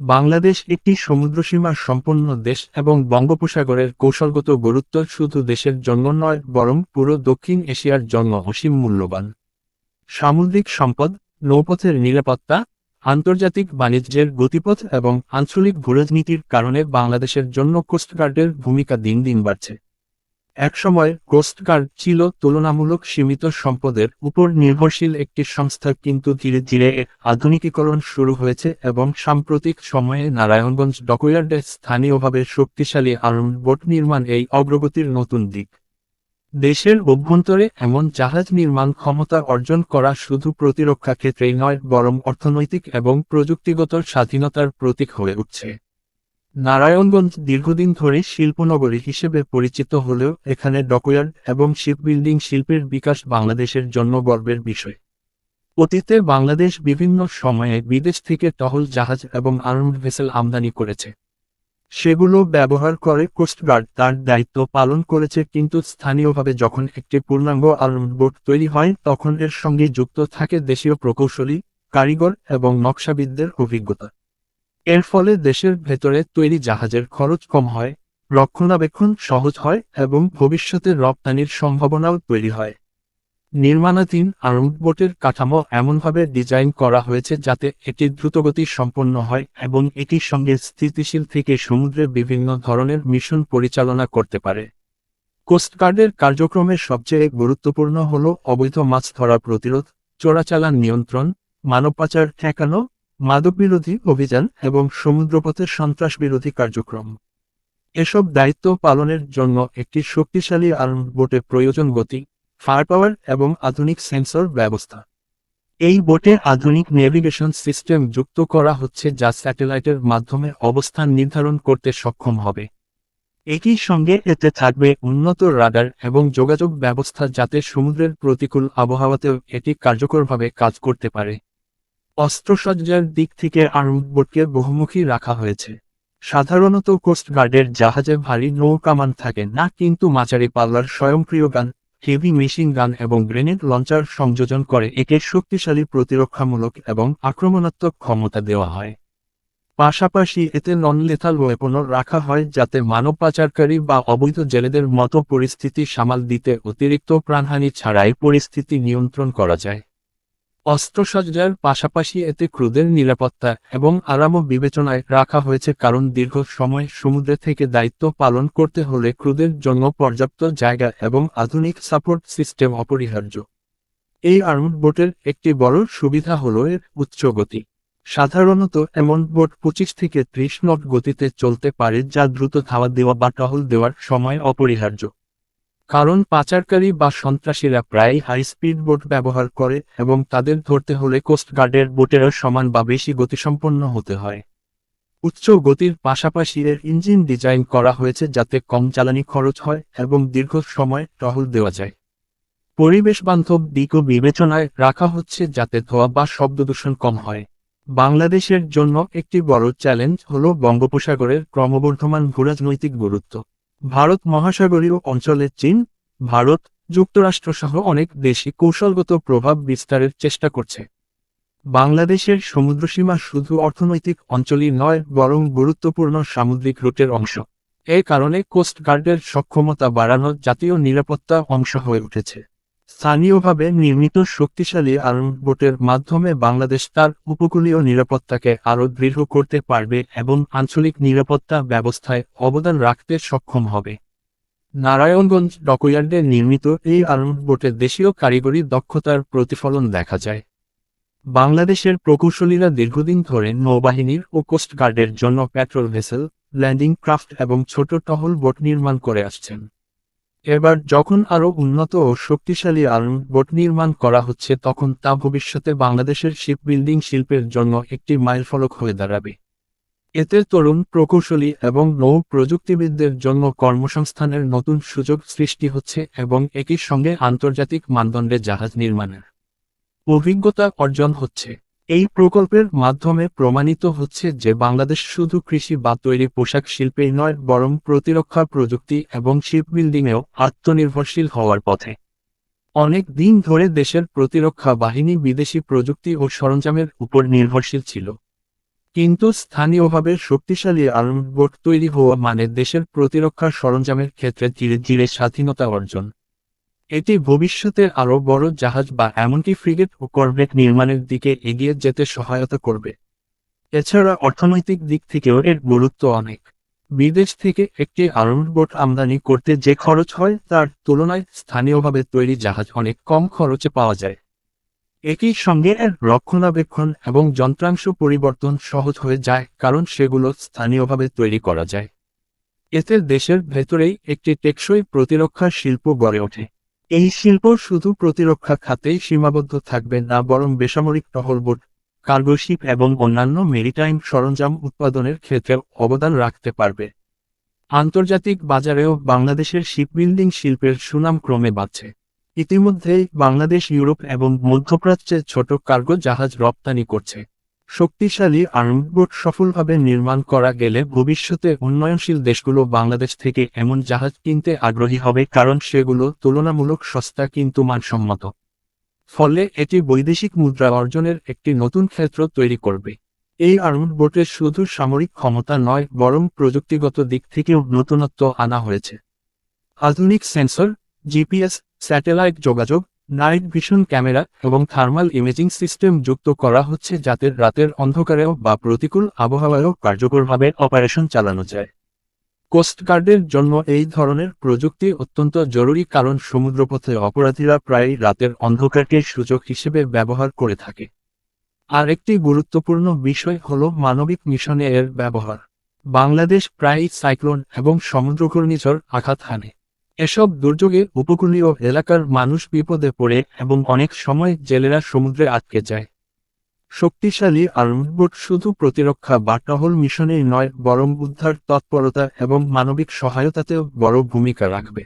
বাংলাদেশ একটি সমুদ্রসীমা সম্পন্ন দেশ এবং বঙ্গোপসাগরের কৌশলগত গুরুত্ব শুধু দেশের জন্য নয়, বরং পুরো দক্ষিণ এশিয়ার জন্য অসীম মূল্যবান। সামুদ্রিক সম্পদ, নৌপথের নিরাপত্তা, আন্তর্জাতিক বাণিজ্যের গতিপথ এবং আঞ্চলিক ভূরাজনীতির কারণে বাংলাদেশের জন্য কোস্টগার্ডের ভূমিকা দিন দিন বাড়ছে। একসময় কোস্টগার্ড ছিল তুলনামূলক সীমিত সম্পদের উপর নির্ভরশীল একটি সংস্থা কিন্তু ধীরে ধীরে আধুনিকীকরণ শুরু হয়েছে এবং সাম্প্রতিক সময়ে নারায়ণগঞ্জ ডকইয়ার্ডে স্থানীয়ভাবে শক্তিশালী আর্মড বোট নির্মাণ এই অগ্রগতির নতুন দিক। দেশের অভ্যন্তরে এমন জাহাজ নির্মাণ ক্ষমতা অর্জন করা শুধু প্রতিরক্ষা ক্ষেত্রেই নয়, বরং অর্থনৈতিক এবং প্রযুক্তিগত স্বাধীনতার প্রতীক হয়ে উঠছে। নারায়ণগঞ্জ দীর্ঘদিন ধরে শিল্পনগরী হিসেবে পরিচিত হলেও এখানে ডকইয়ার্ড এবং শিপবিল্ডিং শিল্পের বিকাশ বাংলাদেশের জন্য গর্বের বিষয়। অতীতে বাংলাদেশ বিভিন্ন সময়ে বিদেশ থেকে টহল জাহাজ এবং আর্মড ভেসেল আমদানি করেছে। সেগুলো ব্যবহার করে কোস্টগার্ড তার দায়িত্ব পালন করেছে কিন্তু স্থানীয়ভাবে যখন একটি পূর্ণাঙ্গ আর্মড বোট তৈরি হয় তখন এর সঙ্গে যুক্ত থাকে দেশীয় প্রকৌশলী, কারিগর এবং নকশাবিদদের অভিজ্ঞতা। এর ফলে দেশের ভেতরে তৈরি জাহাজের খরচ কম হয়, রক্ষণাবেক্ষণ সহজ হয় এবং ভবিষ্যতে রপ্তানির সম্ভাবনাও তৈরি হয়। নির্মাণাধীন বোটের কাঠামো এমনভাবে ডিজাইন করা হয়েছে যাতে এটি দ্রুতগতি সম্পন্ন হয় এবং এটির সঙ্গে স্থিতিশীল থেকে সমুদ্রে বিভিন্ন ধরনের মিশন পরিচালনা করতে পারে। কোস্টগার্ডের কার্যক্রমের সবচেয়ে গুরুত্বপূর্ণ হল অবৈধ মাছ ধরা প্রতিরোধ, চোরাচালান নিয়ন্ত্রণ, মানব পাচার ঠেকানো মাদক বিরোধী অভিযান এবং সমুদ্রপথের সন্ত্রাস বিরোধী কার্যক্রম। এসব দায়িত্ব পালনের জন্য একটি শক্তিশালী আর্ম বোটে প্রয়োজন গতি ফায়ার পাওয়ার এবং আধুনিক সেন্সর ব্যবস্থা। এই বোটে আধুনিক নেভিগেশন সিস্টেম যুক্ত করা হচ্ছে যা স্যাটেলাইটের মাধ্যমে অবস্থান নির্ধারণ করতে সক্ষম হবে। একই সঙ্গে এতে থাকবে উন্নত রাডার এবং যোগাযোগ ব্যবস্থা যাতে সমুদ্রের প্রতিকূল আবহাওয়াতেও এটি কার্যকরভাবে কাজ করতে পারে। অস্ত্রসজ্জার দিক থেকে আর্মড বোটকে বহুমুখী রাখা হয়েছে। সাধারণত কোস্টগার্ডের জাহাজে ভারী নৌকামান থাকে না, কিন্তু মাঝারি পাল্লার স্বয়ংক্রিয় গান, হেভি মেশিন গান এবং গ্রেনেড লঞ্চার সংযোজন করে একে শক্তিশালী প্রতিরক্ষামূলক এবং আক্রমণাত্মক ক্ষমতা দেওয়া হয়। পাশাপাশি এতে নন লেথাল ওয়েপনও রাখা হয়, যাতে মানব পাচারকারী বা অবৈধ জেলেদের মতো পরিস্থিতি সামাল দিতে অতিরিক্ত প্রাণহানি ছাড়াই পরিস্থিতি নিয়ন্ত্রণ করা যায়। অস্ত্রসজ্জার পাশাপাশি এতে ক্রুদের নিরাপত্তা এবং আরামও বিবেচনায় রাখা হয়েছে, কারণ দীর্ঘ সময় সমুদ্রে থেকে দায়িত্ব পালন করতে হলে ক্রুদের জন্য পর্যাপ্ত জায়গা এবং আধুনিক সাপোর্ট সিস্টেম অপরিহার্য। এই আর্মড বোটের একটি বড় সুবিধা হল এর উচ্চ গতি। সাধারণত এমন বোট পঁচিশ থেকে ত্রিশ নট গতিতে চলতে পারে, যা দ্রুত ধাওয়া দেওয়া বা টহল দেওয়ার সময় অপরিহার্য। কারণ পাচারকারী বা সন্ত্রাসীরা প্রায়ই হাই স্পিড বোট ব্যবহার করে এবং তাদের ধরতে হলে কোস্টগার্ডের বোটেরও সমান বা বেশি গতিসম্পন্ন হতে হয়। উচ্চ গতির পাশাপাশি এর ইঞ্জিন ডিজাইন করা হয়েছে যাতে কম জ্বালানি খরচ হয় এবং দীর্ঘ সময় টহল দেওয়া যায়। পরিবেশ বান্ধব দিকও বিবেচনায় রাখা হচ্ছে যাতে ধোয়া বা শব্দদূষণ কম হয়। বাংলাদেশের জন্য একটি বড় চ্যালেঞ্জ হল বঙ্গোপসাগরের ক্রমবর্ধমান ভূরাজনৈতিক গুরুত্ব। ভারত মহাসাগরীয় অঞ্চলে চীন, ভারত যুক্তরাষ্ট্র সহ অনেক দেশই কৌশলগত প্রভাব বিস্তারের চেষ্টা করছে। বাংলাদেশের সমুদ্রসীমা শুধু অর্থনৈতিক অঞ্চলই নয়, বরং গুরুত্বপূর্ণ সামুদ্রিক রুটের অংশ। এ কারণে কোস্টগার্ডের সক্ষমতা বাড়ানো জাতীয় নিরাপত্তা অংশ হয়ে উঠেছে। স্থানীয়ভাবে নির্মিত শক্তিশালী আর্মড বোটের মাধ্যমে বাংলাদেশ তার উপকূলীয় নিরাপত্তাকে আরও দৃঢ় করতে পারবে এবং আঞ্চলিক নিরাপত্তা ব্যবস্থায় অবদান রাখতে সক্ষম হবে। নারায়ণগঞ্জ ডকইয়ার্ডে নির্মিত এই আর্মড বোটে দেশীয় কারিগরি দক্ষতার প্রতিফলন দেখা যায়। বাংলাদেশের প্রকৌশলীরা দীর্ঘদিন ধরে নৌবাহিনীর ও কোস্টগার্ডের জন্য পেট্রোল ভেসেল, ল্যান্ডিং ক্রাফট এবং ছোট টহল বোট নির্মাণ করে আসছেন। এবার যখন আরও উন্নত ও শক্তিশালী আর্মড বোট নির্মাণ করা হচ্ছে তখন তা ভবিষ্যতে বাংলাদেশের শিপবিল্ডিং শিল্পের জন্য একটি মাইলফলক হয়ে দাঁড়াবে। এতে তরুণ, প্রকৌশলী এবং নৌ প্রযুক্তিবিদদের জন্য কর্মসংস্থানের নতুন সুযোগ সৃষ্টি হচ্ছে এবং একই সঙ্গে আন্তর্জাতিক মানদণ্ডে জাহাজ নির্মাণের অভিজ্ঞতা অর্জন হচ্ছে। এই প্রকল্পের মাধ্যমে প্রমাণিত হচ্ছে যে বাংলাদেশ শুধু কৃষি বা তৈরি পোশাক শিল্পেই নয়, বরং প্রতিরক্ষা প্রযুক্তি এবং শিপ বিল্ডিংয়েও আত্মনির্ভরশীল হওয়ার পথে। অনেক দিন ধরে দেশের প্রতিরক্ষা বাহিনী বিদেশি প্রযুক্তি ও সরঞ্জামের উপর নির্ভরশীল ছিল। কিন্তু স্থানীয়ভাবে শক্তিশালী আর্মড তৈরি হওয়া মানে দেশের প্রতিরক্ষা সরঞ্জামের ক্ষেত্রে ধীরে ধীরে স্বাধীনতা অর্জন। এটি ভবিষ্যতে আরও বড় জাহাজ বা এমনকি ফ্রিগেট ও করভেট নির্মাণের দিকে এগিয়ে যেতে সহায়তা করবে। এছাড়া অর্থনৈতিক দিক থেকেও এর গুরুত্ব অনেক। বিদেশ থেকে একটি আর্মড বোট আমদানি করতে যে খরচ হয় তার তুলনায় স্থানীয়ভাবে তৈরি জাহাজ অনেক কম খরচে পাওয়া যায়। একই সঙ্গে এর রক্ষণাবেক্ষণ এবং যন্ত্রাংশ পরিবর্তন সহজ হয়ে যায় কারণ সেগুলো স্থানীয়ভাবে তৈরি করা যায়। এতে দেশের ভেতরেই একটি টেকসই প্রতিরক্ষা শিল্প গড়ে ওঠে। এই শিল্প শুধু প্রতিরক্ষা খাতে সীমাবদ্ধ থাকবে না, বরং বেসামরিক টহলবোট কার্গো শিপ এবং অন্যান্য মেরিটাইম সরঞ্জাম উৎপাদনের ক্ষেত্রে অবদান রাখতে পারবে। আন্তর্জাতিক বাজারেও বাংলাদেশের শিপবিল্ডিং শিল্পের সুনাম ক্রমে বাড়ছে। ইতিমধ্যেই বাংলাদেশ, ইউরোপ এবং মধ্যপ্রাচ্যে ছোট কার্গো জাহাজ রপ্তানি করছে। শক্তিশালী আর্মবোট সফলভাবে নির্মাণ করা গেলে ভবিষ্যতে উন্নয়নশীল দেশগুলো বাংলাদেশ থেকে এমন জাহাজ কিনতে আগ্রহী হবে কারণ সেগুলো তুলনামূলক সস্তা কিন্তু মানসম্মত। ফলে এটি বৈদেশিক মুদ্রা অর্জনের একটি নতুন ক্ষেত্র তৈরি করবে। এই আর্মড বোটে শুধু সামরিক ক্ষমতা নয়, বরং প্রযুক্তিগত দিক থেকেও নতুনত্ব আনা হয়েছে। আধুনিক সেন্সর, জিপিএস, স্যাটেলাইট যোগাযোগ নাইট ভিশন ক্যামেরা এবং থার্মাল ইমেজিং সিস্টেম যুক্ত করা হচ্ছে যাতে রাতের অন্ধকারেও বা প্রতিকূল আবহাওয়ায়ও কার্যকরভাবে অপারেশন চালানো যায়। কোস্টগার্ডের জন্য এই ধরনের প্রযুক্তি অত্যন্ত জরুরি কারণ সমুদ্রপথে অপরাধীরা প্রায়ই রাতের অন্ধকারকে সুযোগ হিসেবে ব্যবহার করে থাকে। আরেকটি গুরুত্বপূর্ণ বিষয় হল মানবিক মিশনে এর ব্যবহার। বাংলাদেশ প্রায়ই সাইক্লোন এবং সমুদ্র ঘূর্ণিঝড় আঘাত হানে। এসব দুর্যোগে উপকূলীয় এলাকার মানুষ বিপদে পড়ে এবং অনেক সময় জেলেরা সমুদ্রে আটকে যায়। শক্তিশালী আর্মবোট শুধু প্রতিরক্ষা বা টহল মিশনেই নয়, বরং উদ্ধার তৎপরতা এবং মানবিক সহায়তাতেও বড় ভূমিকা রাখবে।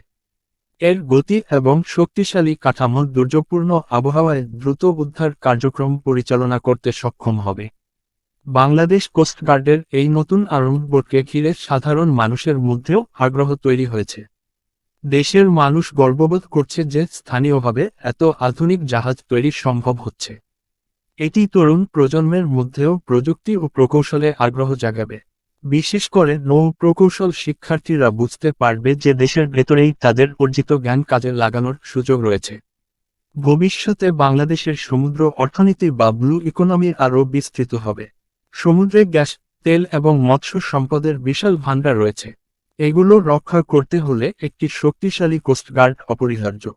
এর গতি এবং শক্তিশালী কাঠামো দুর্যোগপূর্ণ আবহাওয়ায় দ্রুত উদ্ধার কার্যক্রম পরিচালনা করতে সক্ষম হবে। বাংলাদেশ কোস্টগার্ডের এই নতুন আর্মবোটকে ঘিরে সাধারণ মানুষের মধ্যেও আগ্রহ তৈরি হয়েছে। দেশের মানুষ গর্ববোধ করছে যে স্থানীয়ভাবে এত আধুনিক জাহাজ তৈরি সম্ভব হচ্ছে। এটি তরুণ প্রজন্মের মধ্যেও প্রযুক্তি ও প্রকৌশলে আগ্রহ জাগাবে। বিশেষ করে নৌ প্রকৌশল শিক্ষার্থীরা বুঝতে পারবে যে দেশের ভেতরেই তাদের অর্জিত জ্ঞান কাজে লাগানোর সুযোগ রয়েছে। ভবিষ্যতে বাংলাদেশের সমুদ্র অর্থনীতি বা ব্লু ইকোনমি আরও বিস্তৃত হবে। সমুদ্রে গ্যাস, তেল এবং মৎস্য সম্পদের বিশাল ভাণ্ডার রয়েছে। এগুলো রক্ষা করতে হলে একটি শক্তিশালী কোস্টগার্ড অপরিহার্য।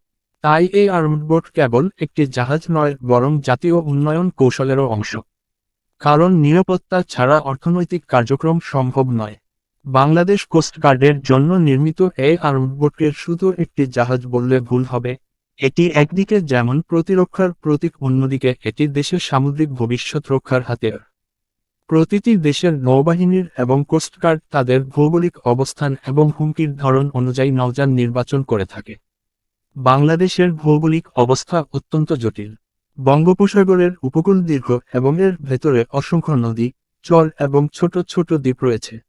তাই এই আর্মবোট কেবল একটি জাহাজ নয়, বরং জাতীয় উন্নয়ন কৌশলেরও অংশ। কারণ নিরাপত্তা ছাড়া অর্থনৈতিক কার্যক্রম সম্ভব নয়। বাংলাদেশ কোস্টগার্ডের জন্য নির্মিত এই আর্মবোটকে শুধু একটি জাহাজ বললে ভুল হবে। এটি একদিকে যেমন প্রতিরক্ষার প্রতীক, অন্যদিকে এটি দেশের সামুদ্রিক ভবিষ্যৎ রক্ষার হাতিয়ার। প্রতিটি দেশের নৌবাহিনীর এবং কোস্টগার্ড তাদের ভৌগোলিক অবস্থান এবং হুমকির ধরন অনুযায়ী নৌযান নির্বাচন করে থাকে। বাংলাদেশের ভৌগোলিক অবস্থা অত্যন্ত জটিল। বঙ্গোপসাগরের উপকূল দীর্ঘ এবং এর ভেতরে অসংখ্য নদী, চর এবং ছোট ছোট দ্বীপ রয়েছে।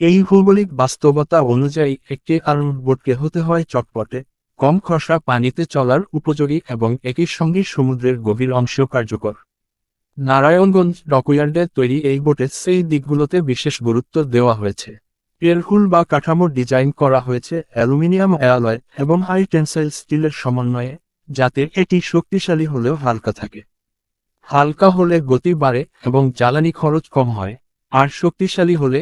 এই ভৌগোলিক বাস্তবতা অনুযায়ী একটি আর্মবোটকে হতে হয় চটপটে, কম খসড়া পানিতে চলার উপযোগী এবং একই সঙ্গে সমুদ্রের গভীর অংশ কার্যকর। নারায়ণগঞ্জ ডকইয়ার্ডে তৈরি এই বোটে সেই দিকগুলোতে বিশেষ গুরুত্ব দেওয়া হয়েছে। এরহুল বা কাঠামো ডিজাইন করা হয়েছে অ্যালুমিনিয়াম অ্যালয় এবং হাই টেন্সাইল স্টিলের সমন্বয়ে, যাতে এটি শক্তিশালী হলেও হালকা থাকে। হালকা হলে গতি বাড়ে এবং জ্বালানি খরচ কম হয়, আর শক্তিশালী হলে